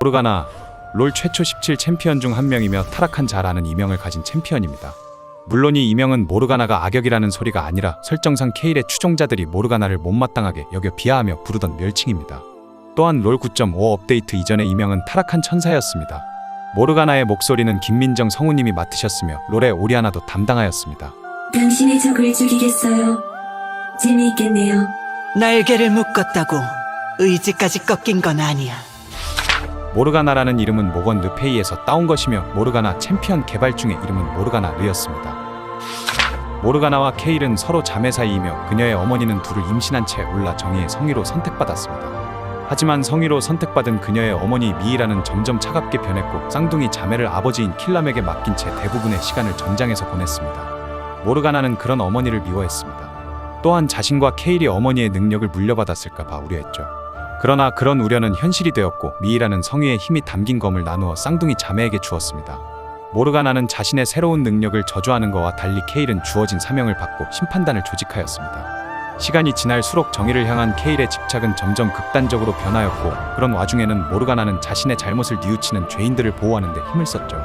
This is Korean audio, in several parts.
모르가나 롤 최초 17 챔피언 중 한 명이며 타락한 자라는 이명을 가진 챔피언입니다. 물론 이 이명은 모르가나가 악역이라는 소리가 아니라 설정상 케일의 추종자들이 모르가나를 못마땅하게 여겨 비하하며 부르던 멸칭입니다. 또한 롤 9.5 업데이트 이전의 이명은 타락한 천사였습니다. 모르가나의 목소리는 김민정 성우님이 맡으셨으며 롤의 오리아나도 담당하였습니다. 당신의 적을 죽이겠어요. 재미있겠네요. 날개를 묶었다고 의지까지 꺾인 건 아니야. 모르가나라는 이름은 모건 르페이에서 따온 것이며 모르가나 챔피언 개발 중의 이름은 모르가나 르였습니다. 모르가나와 케일은 서로 자매 사이이며 그녀의 어머니는 둘을 임신한 채 올라 정의의 성위로 선택받았습니다. 하지만 성위로 선택받은 그녀의 어머니 미이라는 점점 차갑게 변했고 쌍둥이 자매를 아버지인 킬람에게 맡긴 채 대부분의 시간을 전장에서 보냈습니다. 모르가나는 그런 어머니를 미워했습니다. 또한 자신과 케일이 어머니의 능력을 물려받았을까 봐 우려했죠. 그러나 그런 우려는 현실이 되었고 미이라는 성위의 힘이 담긴 검을 나누어 쌍둥이 자매에게 주었습니다. 모르가나는 자신의 새로운 능력을 저주하는 것과 달리 케일은 주어진 사명을 받고 심판단을 조직하였습니다. 시간이 지날수록 정의를 향한 케일의 집착은 점점 극단적으로 변하였고 그런 와중에는 모르가나는 자신의 잘못을 뉘우치는 죄인들을 보호하는 데 힘을 썼죠.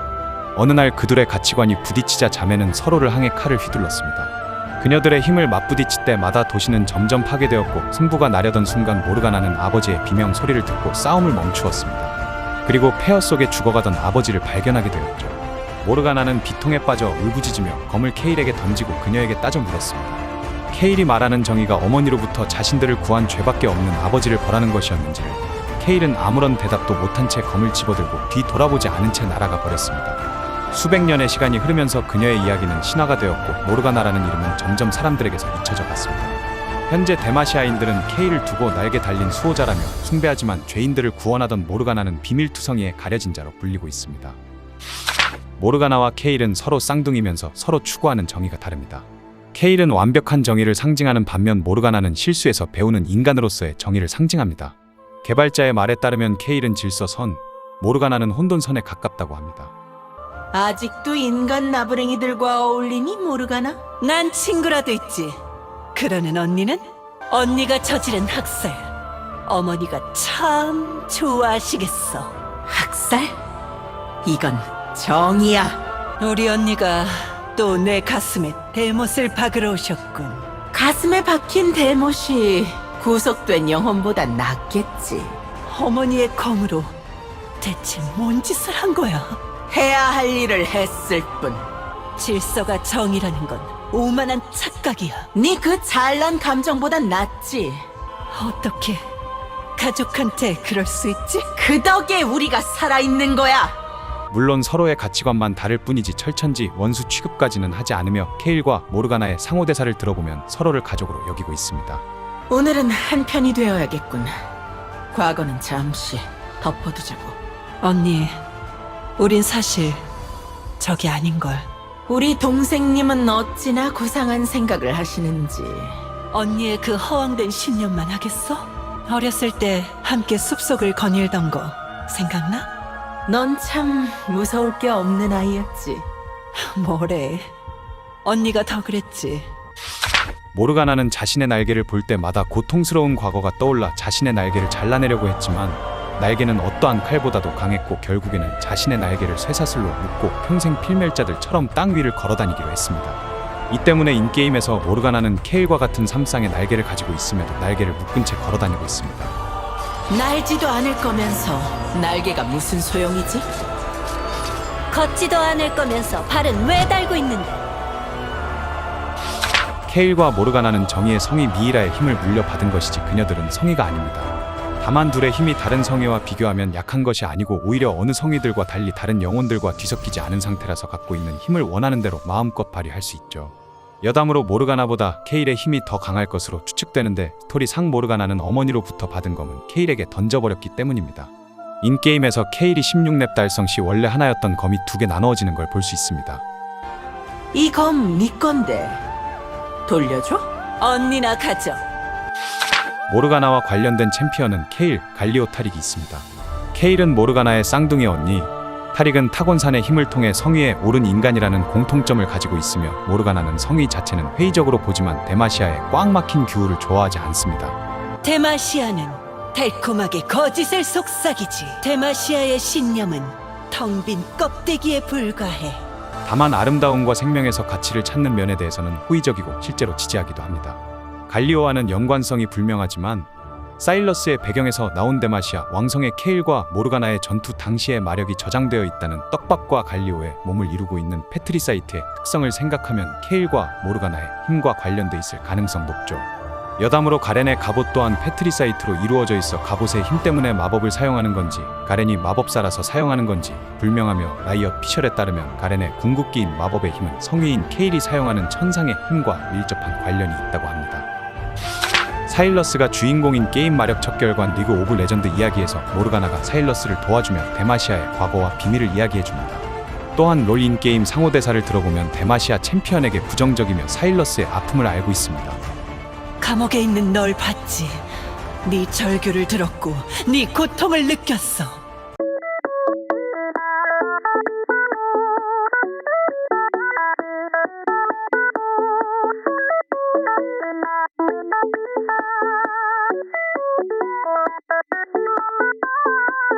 어느 날 그들의 가치관이 부딪히자 자매는 서로를 향해 칼을 휘둘렀습니다. 그녀들의 힘을 맞부딪힐 때마다 도시는 점점 파괴되었고 승부가 나려던 순간 모르가나는 아버지의 비명 소리를 듣고 싸움을 멈추었습니다. 그리고 폐허 속에 죽어가던 아버지를 발견하게 되었죠. 모르가나는 비통에 빠져 울부짖으며 검을 케일에게 던지고 그녀에게 따져 물었습니다. 케일이 말하는 정의가 어머니로부터 자신들을 구한 죄밖에 없는 아버지를 벌하는 것이었는지를 케일은 아무런 대답도 못한 채 검을 집어들고 뒤 돌아보지 않은 채 날아가 버렸습니다. 수백 년의 시간이 흐르면서 그녀의 이야기는 신화가 되었고 모르가나라는 이름은 점점 사람들에게서 잊혀져 갔습니다. 현재 데마시아인들은 케일을 두고 날개 달린 수호자라며 숭배하지만 죄인들을 구원하던 모르가나는 비밀투성이에 가려진 자로 불리고 있습니다. 모르가나와 케일은 서로 쌍둥이면서 서로 추구하는 정의가 다릅니다. 케일은 완벽한 정의를 상징하는 반면 모르가나는 실수에서 배우는 인간으로서의 정의를 상징합니다. 개발자의 말에 따르면 케일은 질서선, 모르가나는 혼돈선에 가깝다고 합니다. 아직도 인간 나부랭이들과 어울리니 모르가나? 난 친구라도 있지. 그러는 언니는 언니가 저지른 학살. 어머니가 참 좋아하시겠어. 학살? 이건 정이야. 우리 언니가 또 내 가슴에 대못을 박으러 오셨군. 가슴에 박힌 대못이 구속된 영혼보다 낫겠지. 어머니의 검으로 대체 뭔 짓을 한 거야? 해야 할 일을 했을 뿐. 질서가 정이라는 건 오만한 착각이야. 네 그 잘난 감정보단 낫지. 어떻게 가족한테 그럴 수 있지? 그 덕에 우리가 살아있는 거야. 물론 서로의 가치관만 다를 뿐이지 철천지 원수 취급까지는 하지 않으며 케일과 모르가나의 상호 대사를 들어보면 서로를 가족으로 여기고 있습니다. 오늘은 한편이 되어야겠군. 과거는 잠시 덮어두자고. 언니, 우린 사실 적이 아닌걸. 우리 동생님은 어찌나 고상한 생각을 하시는지. 언니의 그 허황된 신념만 하겠어? 어렸을 때 함께 숲속을 거닐던 거 생각나? 넌 참 무서울 게 없는 아이였지. 뭐래. 언니가 더 그랬지. 모르가나는 자신의 날개를 볼 때마다 고통스러운 과거가 떠올라 자신의 날개를 잘라내려고 했지만 날개는 어떠한 칼보다도 강했고 결국에는 자신의 날개를 쇠사슬로 묶고 평생 필멸자들처럼 땅 위를 걸어다니기로 했습니다. 이 때문에 인게임에서 모르가나는 케일과 같은 삼쌍의 날개를 가지고 있음에도 날개를 묶은 채 걸어다니고 있습니다. 날지도 않을 거면서 날개가 무슨 소용이지? 걷지도 않을 거면서 발은 왜 달고 있는데? 케일과 모르가나는 정의의 성이 미이라의 힘을 물려받은 것이지 그녀들은 성의가 아닙니다. 다만 둘의 힘이 다른 성의와 비교하면 약한 것이 아니고 오히려 어느 성의들과 달리 다른 영혼들과 뒤섞이지 않은 상태라서 갖고 있는 힘을 원하는 대로 마음껏 발휘할 수 있죠. 여담으로 모르가나보다 케일의 힘이 더 강할 것으로 추측되는데 스토리 상 모르가나는 어머니로부터 받은 검은 케일에게 던져버렸기 때문입니다. 인게임에서 케일이 16렙 달성 시 원래 하나였던 검이 두 개 나누어지는 걸 볼 수 있습니다. 이 검 네 건데 돌려줘? 언니나 가져. 모르가나와 관련된 챔피언은 케일, 갈리오 타릭이 있습니다. 케일은 모르가나의 쌍둥이 언니, 타릭은 타곤산의 힘을 통해 성위에 오른 인간이라는 공통점을 가지고 있으며 모르가나는 성위 자체는 회의적으로 보지만 데마시아의 꽉 막힌 규율을 좋아하지 않습니다. 데마시아는 달콤하게 거짓을 속삭이지. 데마시아의 신념은 텅 빈 껍데기에 불과해. 다만 아름다움과 생명에서 가치를 찾는 면에 대해서는 호의적이고 실제로 지지하기도 합니다. 갈리오와는 연관성이 불명하지만 사일러스의 배경에서 나온 데마시아 왕성의 케일과 모르가나의 전투 당시의 마력이 저장되어 있다는 떡밥과 갈리오의 몸을 이루고 있는 페트리사이트의 특성을 생각하면 케일과 모르가나의 힘과 관련돼 있을 가능성 높죠. 여담으로 가렌의 갑옷 또한 페트리사이트로 이루어져 있어 갑옷의 힘 때문에 마법을 사용하는 건지 가렌이 마법사라서 사용하는 건지 불명하며 라이엇 피셜에 따르면 가렌의 궁극기인 마법의 힘은 성위인 케일이 사용하는 천상의 힘과 밀접한 관련이 있다고 합니다. 사일러스가 주인공인 게임 마력 척결관 리그 오브 레전드 이야기에서 모르가나가 사일러스를 도와주며 데마시아의 과거와 비밀을 이야기해줍니다. 또한 롤인 게임 상호 대사를 들어보면 데마시아 챔피언에게 부정적이며 사일러스의 아픔을 알고 있습니다. 감옥에 있는 널 봤지. 네 절규를 들었고 네 고통을 느꼈어.